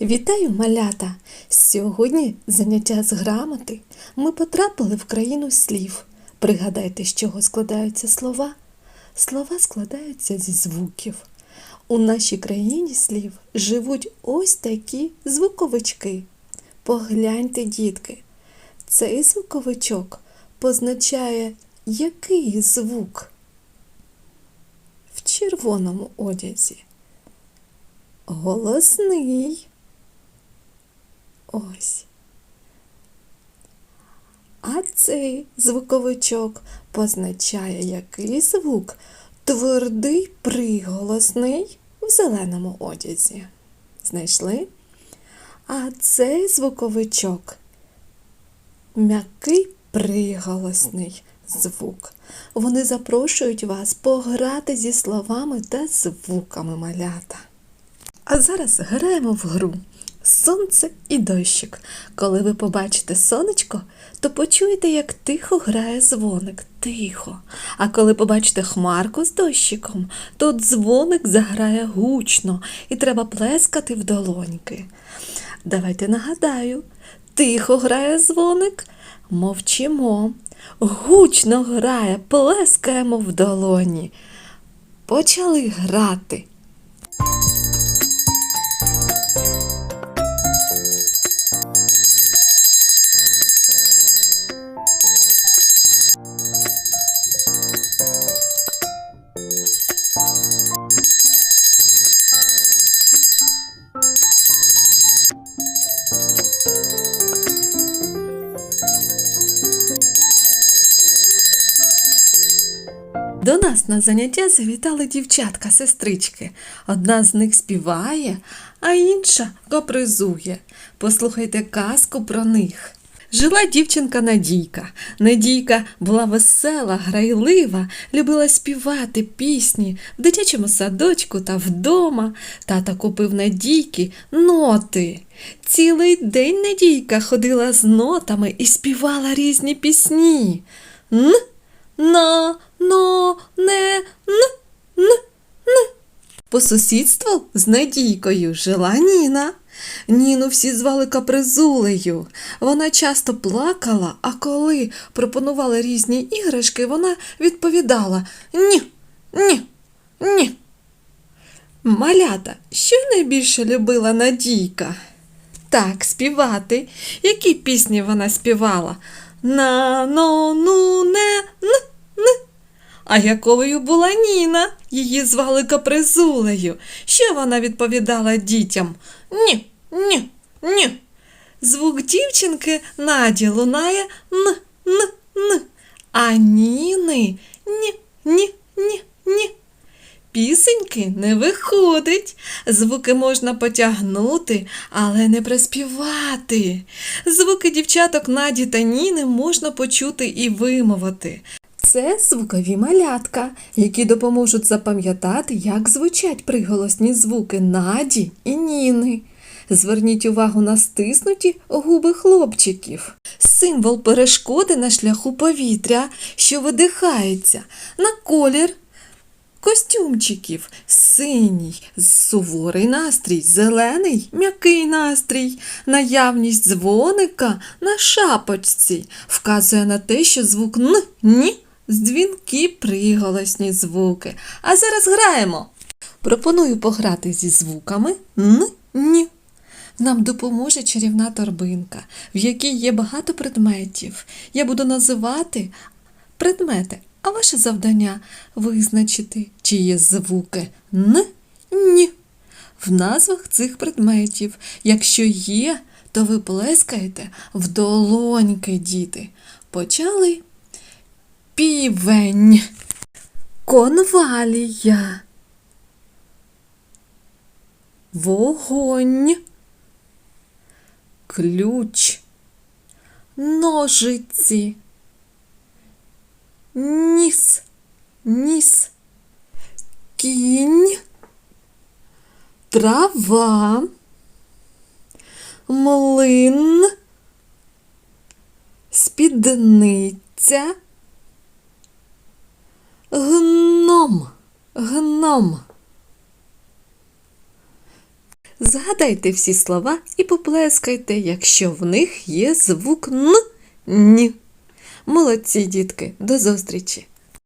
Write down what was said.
Вітаю, малята! Сьогодні заняття з грамоти. Ми потрапили в країну слів. Пригадайте, з чого складаються слова. Слова складаються зі звуків. У нашій країні слів живуть ось такі звуковички. Погляньте, дітки, цей звуковичок позначає який звук в червоному одязі. Голосний. Ось. А цей звуковичок позначає який звук твердий приголосний в зеленому одязі. Знайшли? А цей звуковичок м'який приголосний звук. Вони запрошують вас пограти зі словами та звуками малята. А зараз граємо в гру Сонце і дощик. Коли ви побачите сонечко, то почуєте, як тихо грає дзвоник. Тихо. А коли побачите хмарку з дощиком, то дзвоник заграє гучно і треба плескати в долоньки. Давайте нагадаю, тихо грає дзвоник, мовчимо, гучно грає, плескаємо в долоні. Почали грати. До нас на заняття завітали дівчатка, сестрички. Одна з них співає, а інша капризує. Послухайте казку про них. Жила дівчинка Надійка. Надійка була весела, грайлива, любила співати пісні в дитячому садочку та вдома. Тата купив Надійки ноти. Цілий день Надійка ходила з нотами і співала різні пісні. Н, на, но, не, н, н, н. По сусідству з Надійкою жила Ніна. Ніну всі звали капризулею. Вона часто плакала, а коли пропонували різні іграшки, вона відповідала Ні, ні, ні. Малята, що найбільше любила Надійка? Так, співати. Які пісні вона співала? На, но, ну, не, н. А якою була Ніна? Її звали капризулею. Що вона відповідала дітям? Ні, ні, ні. Звук дівчинки Наді лунає н, н, н. А Ніни ні, ні, ні, ні. Пісеньки не виходить. Звуки можна потягнути, але не приспівати. Звуки дівчаток Наді та Ніни можна почути і вимовити. Це звукові малятка, які допоможуть запам'ятати, як звучать приголосні звуки Наді і Ніни. Зверніть увагу на стиснуті губи хлопчиків. Символ перешкоди на шляху повітря, що видихається, на колір костюмчиків. Синій суворий настрій, зелений м'який настрій, наявність дзвоника на шапочці вказує на те, що звук н, ні, дзвінки приголосні звуки. А зараз граємо. Пропоную пограти зі звуками н, ні. Нам допоможе чарівна торбинка, в якій є багато предметів. Я буду називати предмети, а ваше завдання визначити, чи є звуки н, ні. В назвах цих предметів. Якщо є, то ви плескаєте в долоньки, діти. Почали півень, конвалія, вогонь, ключ, ножиці, ніс, ніс, кінь, трава, млин, спідниця, гном, гном. Згадайте всі слова і поплескайте, якщо в них є звук Н. Н. Молодці, дітки, до зустрічі!